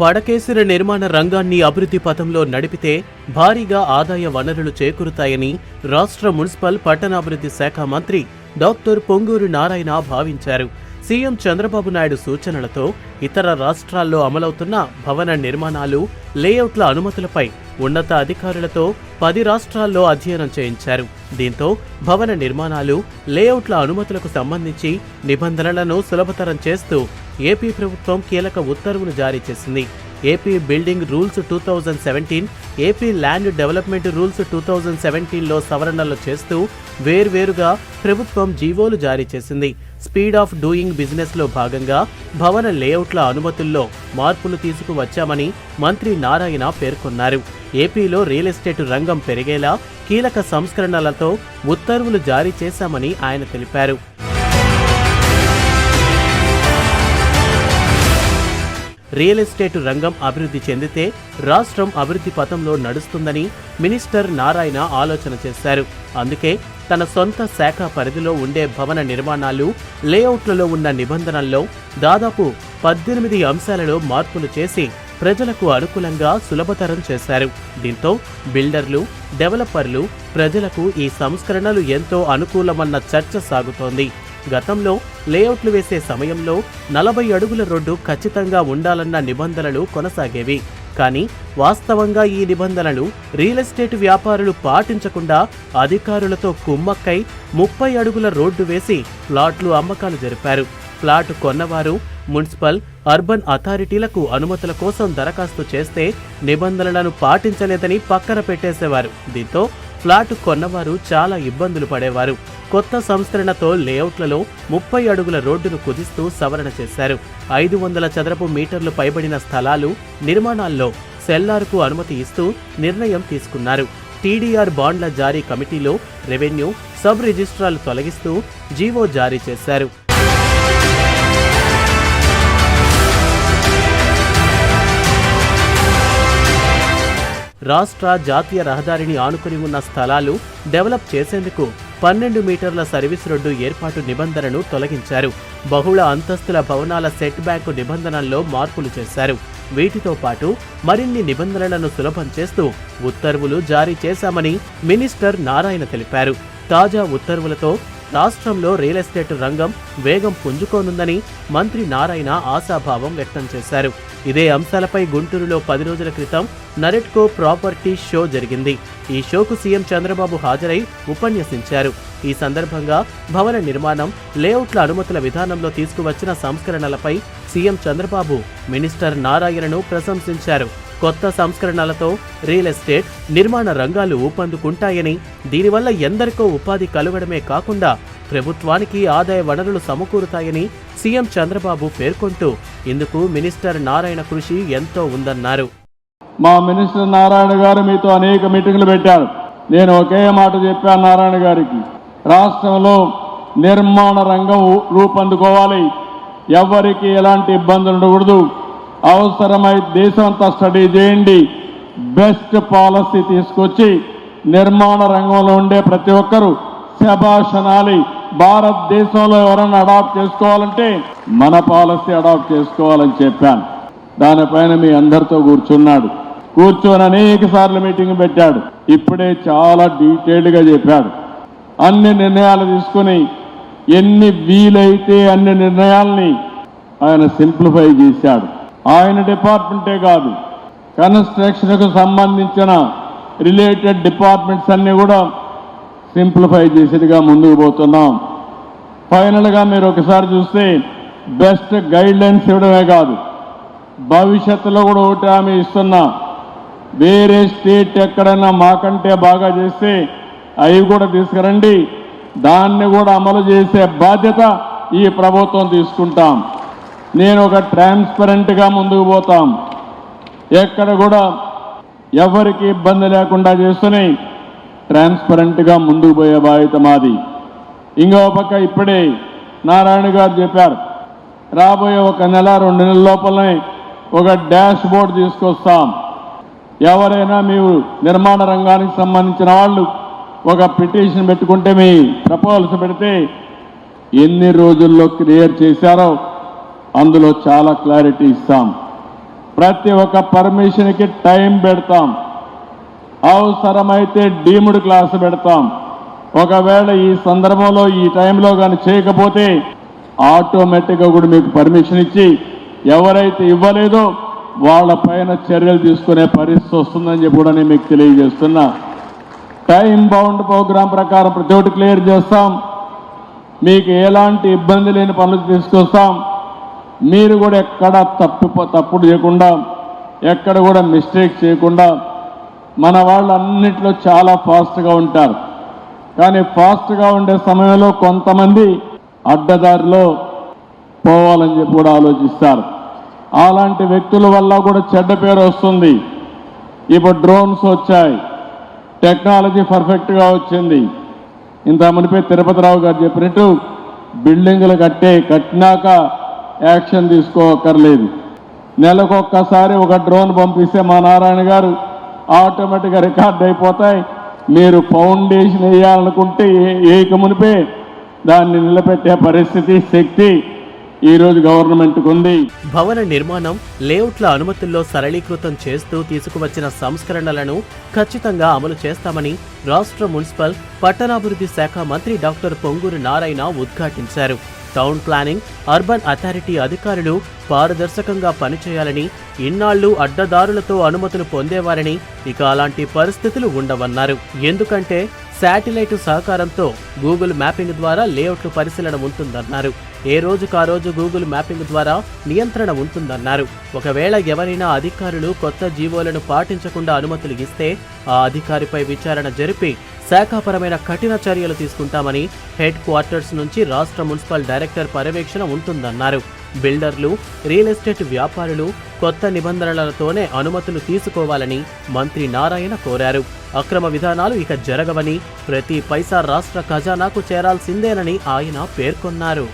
పడకేసిన నిర్మాణ రంగాన్ని అభివృద్ధి పథంలో నడిపితే భారీగా ఆదాయ వనరులు చేకూరుతాయని రాష్ట్ర మున్సిపల్ పట్టణాభివృద్ధి శాఖ మంత్రి డాక్టర్ పొంగూరు నారాయణ భావించారు. సీఎం చంద్రబాబు నాయుడు సూచనలతో ఇతర రాష్ట్రాల్లో అమలవుతున్న భవన నిర్మాణాలు లేఅవుట్ల అనుమతులపై ఉన్నత అధికారులతో పది రాష్ట్రాల్లో అధ్యయనం చేయించారు. దీంతో భవన నిర్మాణాలు లేఅవుట్ల అనుమతులకు సంబంధించి నిబంధనలను సులభతరం చేస్తూ ఏపీ ప్రభుత్వం కీలక ఉత్తర్వులు జారీ చేసింది. AP building rules two thousand seventeen AP land development rules two thousand సెవెంటీన్లో సవరణలు చేస్తూ వేర్వేరుగా ప్రభుత్వం జీవోలు జారీ చేసింది. స్పీడ్ ఆఫ్ డూయింగ్ బిజినెస్లో భాగంగా భవన లేఅవుట్ల అనుమతుల్లో మార్పులు తీసుకువచ్చామని మంత్రి నారాయణ పేర్కొన్నారు. ఏపీలో రియల్ ఎస్టేట్ రంగం పెరిగేలా కీలక సంస్కరణలతో ఉత్తర్వులు జారీ చేశామని ఆయన తెలిపారు. రియల్ ఎస్టేట్ రంగం అభివృద్ధి చెందితే రాష్ట్రం అభివృద్ధి పథంలో నడుస్తుందని మినిస్టర్ నారాయణ ఆలోచన చేశారు. అందుకే తన సొంత శాఖ పరిధిలో ఉండే భవన నిర్మాణాలు లేఅవుట్లలో ఉన్న నిబంధనల్లో దాదాపు పద్దెనిమిది అంశాలలో మార్పులు చేసి ప్రజలకు అనుకూలంగా సులభతరం చేశారు. దీంతో బిల్డర్లు డెవలపర్లు ప్రజలకు ఈ సంస్కరణలు ఎంతో అనుకూలమన్న చర్చ సాగుతోంది. గతంలో లేఅవుట్లు వేసే సమయంలో నలభై అడుగుల రోడ్డు ఖచ్చితంగా ఉండాలన్న నిబంధనలు కొనసాగేవి. కానీ వాస్తవంగా ఈ నిబంధనలు రియల్ ఎస్టేట్ వ్యాపారులు పాటించకుండా అధికారులతో కుమ్మక్కై ముప్పై అడుగుల రోడ్డు వేసి ప్లాట్లు అమ్మకాలు జరిపారు. ప్లాట్ కొన్నవారు మున్సిపల్ అర్బన్ అథారిటీలకు అనుమతుల కోసం దరఖాస్తు చేస్తే నిబంధనలను పాటించలేదని పక్కన పెట్టేసేవారు. దీంతో ఫ్లాట్ కొన్నవారు చాలా ఇబ్బందులు పడేవారు. కొత్త సంస్కరణతో లేఅవుట్లలో ముప్పై అడుగుల రోడ్డును కుదిస్తూ సవరణ చేశారు. ఐదు వందల చదరపు మీటర్లు పైబడిన స్థలాలు నిర్మాణాల్లో సెల్లార్కు అనుమతి ఇస్తూ నిర్ణయం తీసుకున్నారు. టీడీఆర్ బాండ్ల జారీ కమిటీలో రెవెన్యూ సబ్ రిజిస్ట్రాలు తొలగిస్తూ జీవో జారీ చేశారు. రాష్ట్ర జాతీయ రహదారిని ఆనుకుని ఉన్న స్థలాలు డెవలప్ చేసేందుకు పన్నెండు మీటర్ల సర్వీస్ రోడ్డు ఏర్పాటు నిబంధనను తొలగించారు. బహుళ అంతస్తుల భవనాల సెట్ బ్యాక్ నిబంధనల్లో మార్పులు చేశారు. వీటితో పాటు మరిన్ని నిబంధనలను సులభం చేస్తూ ఉత్తర్వులు జారీ చేశామని మినిస్టర్ నారాయణ తెలిపారు. తాజా ఉత్తర్వులతో రాష్ట్రంలో రియల్ ఎస్టేట్ రంగం వేగం పుంజుకోనుందని మంత్రి నారాయణ ఆశాభావం వ్యక్తం చేశారు. ఇదే అంశాలపై గుంటూరులో పది రోజుల క్రితం నరెట్కో ప్రాపర్టీ షో జరిగింది. ఈ షోకు సీఎం చంద్రబాబు హాజరై ఉపన్యసించారు. ఈ సందర్భంగా భవన నిర్మాణం లేఅవుట్ల అనుమతుల విధానంలో తీసుకువచ్చిన సంస్కరణలపై సీఎం చంద్రబాబు మినిస్టర్ నారాయణను ప్రశంసించారు. కొత్త సంస్కరణలతో రియల్ ఎస్టేట్ నిర్మాణ రంగాలు ఊపందుకుంటాయని దీనివల్ల ఎందరికో ఉపాధి కలుగడమే కాకుండా ప్రభుత్వానికి ఆదాయ వనరులు సమకూరుతాయని సీఎం చంద్రబాబు పేర్కొంటూ ఇందుకు మినిస్టర్ నారాయణ కృషి ఎంతో ఉందన్నారు. మా మినిస్టర్ నారాయణ గారు మీతో అనేక మీటింగ్లు పెట్టారు. నేను ఒకే మాట చెప్పాను నారాయణ గారికి. రాష్ట్రంలో నిర్మాణ రంగం రూపొందుకోవాలి. ఎవరికి ఎలాంటి ఇబ్బందులు ఉండకూడదు. అవసరమై దేశమంతా స్టడీ చేయండి. బెస్ట్ పాలసీ తీసుకొచ్చి నిర్మాణ రంగంలో ఉండే ప్రతి ఒక్కరూ శభాషనాలి భారతదేశంలో ఎవరైనా అడాప్ట్ చేసుకోవాలంటే మన పాలసీ అడాప్ట్ చేసుకోవాలని చెప్పాను. దానిపైన మీ అందరితో కూర్చున్నాడు. కూర్చొని అనేక సార్లు మీటింగ్ పెట్టాడు. ఇప్పుడే చాలా డీటెయిల్డ్గా చెప్పాడు. అన్ని నిర్ణయాలు తీసుకుని ఎన్ని వీలైతే అన్ని నిర్ణయాల్ని ఆయన సింప్లిఫై చేశాడు. ఆయన డిపార్ట్మెంటే కాదు కన్స్ట్రక్షన్కు సంబంధించిన రిలేటెడ్ డిపార్ట్మెంట్స్ అన్నీ కూడా సింప్లిఫై చేసేదిగా ముందుకు పోతున్నాం. ఫైనల్గా మీరు ఒకసారి చూస్తే బెస్ట్ గైడ్ లైన్స్ ఇవ్వడమే కాదు భవిష్యత్తులో కూడా ఒకటి ఆమె ఇస్తున్నా. వేరే స్టేట్ ఎక్కడైనా మాకంటే బాగా చేస్తే అవి కూడా తీసుకురండి. దాన్ని కూడా అమలు చేసే బాధ్యత ఈ ప్రభుత్వం తీసుకుంటాం. నేను ఒక ట్రాన్స్పరెంట్గా ముందుకు పోతాం. ఎక్కడ కూడా ఎవరికి ఇబ్బంది లేకుండా చేస్తున్నాయి ట్రాన్స్పరెంట్గా ముందుకు పోయే బాధ్యత మాది. ఇంకో పక్క ఇప్పుడే నారాయణ గారు చెప్పారు రాబోయే ఒక నెల రెండు నెలల లోపలనే ఒక డాష్ బోర్డ్ తీసుకొస్తాం. ఎవరైనా మీరు నిర్మాణ రంగానికి సంబంధించిన వాళ్ళు ఒక పిటిషన్ పెట్టుకుంటే మీ ప్రపోజల్స్ పెడితే ఎన్ని రోజుల్లో క్లియర్ చేశారో అందులో చాలా క్లారిటీ ఇస్తాం. ప్రతి ఒక్క పర్మిషన్కి టైం పెడతాం. అవసరమైతే డీముడ్ క్లాస్ పెడతాం. ఒకవేళ ఈ సందర్భంలో ఈ టైంలో కానీ చేయకపోతే ఆటోమేటిక్గా కూడా మీకు పర్మిషన్ ఇచ్చి ఎవరైతే ఇవ్వలేదో వాళ్ళ పైన చర్యలు తీసుకునే పరిస్థితి వస్తుందని చెప్పి కూడా నేను మీకు తెలియజేస్తున్నా. టైం బౌండ్ ప్రోగ్రాం ప్రకారం ప్రతి ఒక్కటి క్లియర్ చేస్తాం. మీకు ఎలాంటి ఇబ్బంది లేని పనులు తీసుకొస్తాం. మీరు కూడా ఎక్కడ తప్పు తప్పుడు చేయకుండా ఎక్కడ కూడా మిస్టేక్ చేయకుండా మన వాళ్ళు అన్నింటిలో చాలా ఫాస్ట్గా ఉంటారు. కానీ ఫాస్ట్గా ఉండే సమయంలో కొంతమంది అడ్డదారిలో పోవాలని చెప్పి కూడా ఆలోచిస్తారు. అలాంటి వ్యక్తుల వల్ల కూడా చెడ్డ పేరు వస్తుంది. ఇప్పుడు డ్రోన్స్ వచ్చాయి. టెక్నాలజీ పర్ఫెక్ట్గా వచ్చింది. ఇంత మునిపే తిరుపతిరావు గారు చెప్పినట్టు బిల్డింగులు కట్టే కట్టినాక యాక్షన్ తీసుకోకర్లేదు నెలకొక్కసారి ఒక డ్రోన్ పంపిస్తే మా నారాయణ గారు ఆటోమేటిక్గా రికార్డ్ అయిపోతాయి. మీరు ఫౌండేషన్ వేయాలనుకుంటే ఏక మునిపే దాన్ని నిలబెట్టే పరిస్థితి శక్తి ఈరోజు గవర్నమెంట్కు ఉంది. భవన నిర్మాణం లేఅవుట్ల అనుమతుల్లో సరళీకృతం చేస్తూ తీసుకువచ్చిన సంస్కరణలను ఖచ్చితంగా అమలు చేస్తామని రాష్ట్ర మున్సిపల్ పట్టణాభివృద్ధి శాఖ మంత్రి డాక్టర్ పొంగూరు నారాయణ ఉద్ఘాటించారు. టౌన్ ప్లానింగ్ అర్బన్ అథారిటీ అధికారులు పారదర్శకంగా పనిచేయాలని ఇన్నాళ్ళు అడ్డదారులతో అనుమతులు పొందేవారని ఇక అలాంటి పరిస్థితులు ఉండవన్నారు. ఎందుకంటే శాటిలైట్ సహకారంతో గూగుల్ మ్యాపింగ్ ద్వారా లేఅవుట్లు పరిశీలన ఉంటుందన్నారు. ఏ రోజుకు ఆ రోజు గూగుల్ మ్యాపింగ్ ద్వారా నియంత్రణ ఉంటుందన్నారు. ఒకవేళ ఎవరైనా అధికారులు కొత్త జీవోలను పాటించకుండా అనుమతులు ఇస్తే ఆ అధికారిపై విచారణ జరిపి శాఖాపరమైన కఠిన చర్యలు తీసుకుంటామని హెడ్ క్వార్టర్స్ నుంచి రాష్ట్ర మున్సిపల్ డైరెక్టర్ పర్యవేక్షణ ఉంటుందన్నారు. బిల్డర్లు రియల్ ఎస్టేట్ వ్యాపారులు కొత్త నిబంధనలతోనే అనుమతులు తీసుకోవాలని మంత్రి నారాయణ కోరారు. అక్రమ విధానాలు ఇక జరగవని ప్రతి పైసా రాష్ట్ర ఖజానాకు చేరాల్సిందేనని ఆయన పేర్కొన్నారు.